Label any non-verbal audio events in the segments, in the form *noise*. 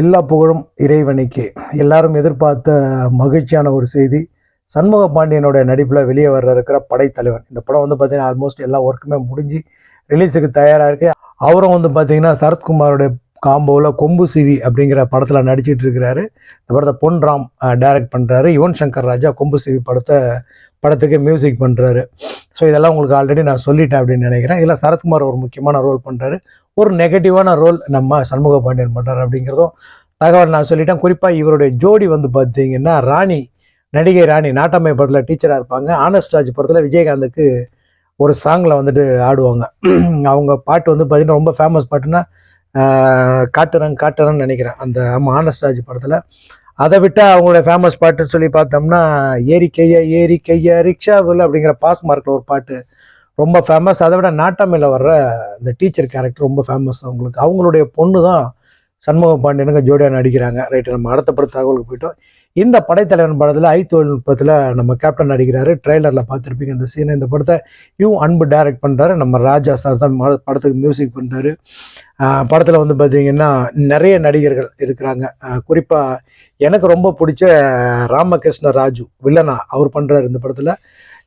எல்லா புகழும் இறைவனுக்கு. எல்லாரும் எதிர்பார்த்த மகிழ்ச்சியான ஒரு செய்தி. சண்முக பாண்டியனோட நடிப்பில் வெளியே வர்ற இருக்கிற படைத்தலைவன். இந்த படம் வந்து பார்த்தீங்கன்னா ஆல்மோஸ்ட் எல்லா ஒர்க்குமே முடிஞ்சு ரிலீஸுக்கு தயாராக இருக்கு. அவரும் வந்து பார்த்தீங்கன்னா சரத்குமாரோட காம்போவில் கொம்பு சிவி அப்படிங்கிற படத்தில் நடிச்சிட்டு இருக்கிறாரு. இந்த படத்தை பொன் ராம் டைரக்ட் பண்ணுறாரு யுவன் சங்கர் ராஜா கொம்பு சிவி படத்தை படத்துக்கு மியூசிக் பண்ணுறாரு ஸோ இதெல்லாம் உங்களுக்கு ஆல்ரெடி நான் சொல்லிட்டேன் அப்படின்னு நினைக்கிறேன். இதில் சரத்குமார் ஒரு முக்கியமான ரோல் பண்ணுறாரு ஒரு நெகட்டிவான ரோல் நம்ம சண்முக பாண்டியன் பண்ணுறார் அப்படிங்கிறதும் தகவல் நான் சொல்லிட்டேன். குறிப்பாக இவருடைய ஜோடி வந்து பார்த்தீங்கன்னா ராணி நடிகை ராணி நாட்டம்மை படத்தில் டீச்சராக இருப்பாங்க. ஆனஸ்ட் ராஜ் படத்தில் விஜயகாந்துக்கு ஒரு சாங்கில் வந்துட்டு ஆடுவாங்க. *clears throat* அவங்க பாட்டு வந்து பார்த்திங்கன்னா ரொம்ப ஃபேமஸ் பாட்டுன்னா காட்டுறன் காட்டுறேன் காட்டுறேன்னு நினைக்கிறேன். அந்த ஆமாம் ஆனஸ்ட் ராஜ் படத்தில். அதை விட்டால் அவங்களுடைய ஃபேமஸ் பாட்டுன்னு சொல்லி பார்த்தோம்னா ஏரி கையா ஏரி கையா ரிக்ஷாவில் அப்படிங்கிற பாஸ் மார்க்கில் ஒரு பாட்டு ரொம்ப ஃபேமஸ் அதை விட நாட்டாமையில் வர்ற இந்த டீச்சர் கேரக்டர் ரொம்ப ஃபேமஸ் அவங்களுக்கு. அவங்களுடைய பொண்ணு தான் சண்முக பாண்டியனுங்க ஜோடியாக நடிக்கிறாங்க. ரைட்டு நம்ம அடுத்த பட தகவலுக்கு போயிட்டோம். இந்த படைத்தலைவன் படத்தில் ஐ தொழில்நுட்பத்தில் நம்ம கேப்டன் நடிக்கிறாரு. ட்ரெய்லரில் பார்த்துருப்பீங்க இந்த சீனை இந்த படத்தை இவ் அன்பு டைரக்ட் பண்ணுறாரு நம்ம ராஜா சார் தான் படத்துக்கு மியூசிக் பண்ணுறாரு படத்தில் வந்து பார்த்திங்கன்னா நிறைய நடிகர்கள் இருக்கிறாங்க. குறிப்பாக எனக்கு ரொம்ப பிடிச்ச ராமகிருஷ்ண ராஜு வில்லனா அவர் பண்ணுறாரு இந்த படத்தில்.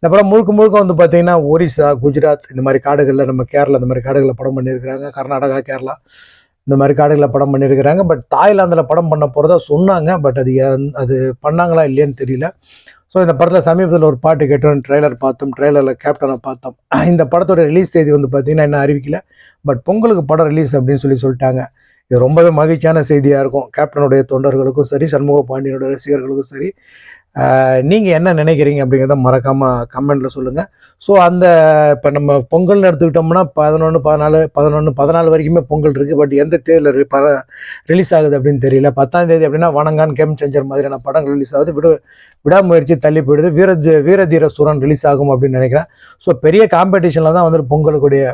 இந்த படம் முழுக்க முழுக்க வந்து பார்த்தீங்கன்னா ஒரிசா குஜராத் இந்த மாதிரி காடுகளில் நம்ம கேரளா இந்த மாதிரி காடுகளில் படம் பண்ணியிருக்கிறாங்க. கர்நாடகா கேரளா இந்த மாதிரி காடுகளில் படம் பண்ணியிருக்கிறாங்க. பட் தாய்லாந்தில் படம் பண்ண போகிறதா சொன்னாங்க. பட் அது அது பண்ணாங்களா இல்லையான்னு தெரியல. ஸோ இந்த படத்தில் சமீபத்தில் ஒரு பாட்டு கேட்டோம். ட்ரெய்லர் பார்த்தோம். ட்ரெய்லரில் கேப்டனை பார்த்தோம். *clears throat* இந்த படத்தோட ரிலீஸ் தேதி வந்து பார்த்தீங்கன்னா இன்னும் அறிவிக்கல. பட் பொங்கலுக்கு படம் ரிலீஸ் அப்படின்னு சொல்லி சொல்லிட்டாங்க. இது ரொம்பவே மகிழ்ச்சியான செய்தியாக இருக்கும். கேப்டனுடைய தொண்டர்களுக்கும் சரி சண்முக பாண்டியனுடைய ரசிகர்களுக்கும் சரி நீங்கள் என்ன நினைக்கிறீங்க அப்படிங்கிறத மறக்காமல் கமெண்ட்டில் சொல்லுங்கள் ஸோ அந்த இப்போ நம்ம பொங்கல்னு எடுத்துக்கிட்டோம்னா பதினொன்று பதினாலு பதினொன்று பதினாலு வரைக்குமே பொங்கல் இருக்குது பட் எந்த தேதியில் ப ரிலீஸ் ஆகுது அப்படின்னு தெரியல. பத்தாம் தேதி அப்படின்னா வணங்கான் கேம் சேஞ்சர் மாதிரியான படங்கள் ரிலீஸ் ஆகுது. விடு விடாமுயற்சி தள்ளி போயிடுது. வீர வீரதீர சூரன் ரிலீஸ் ஆகும் அப்படின்னு நினைக்கிறேன். ஸோ பெரிய காம்படிஷனில் தான் வந்துட்டு பொங்கலுக்குடைய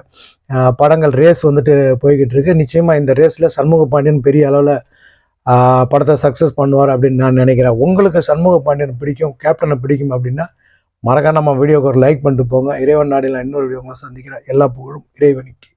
படங்கள் ரேஸ் வந்துட்டு போய்கிட்டு இருக்கு. நிச்சயமாக இந்த ரேஸில் சண்முக பாண்டியன் பெரிய அளவில் படத்தை சக்ஸஸ் பண்ணுவார் அப்படின்னு நான் நினைக்கிறேன். உங்களுக்கு சண்முக பாண்டியன் பிடிக்கும் கேப்டனை பிடிக்கும் அப்படின்னா மறக்காம நம்ம வீடியோக்கு ஒரு லைக் பண்ணிட்டு போங்க. இறைவன் நாடியில் இன்னொரு வீடியோ சந்திக்கிறேன். எல்லா புகழும் இறைவனுக்கு.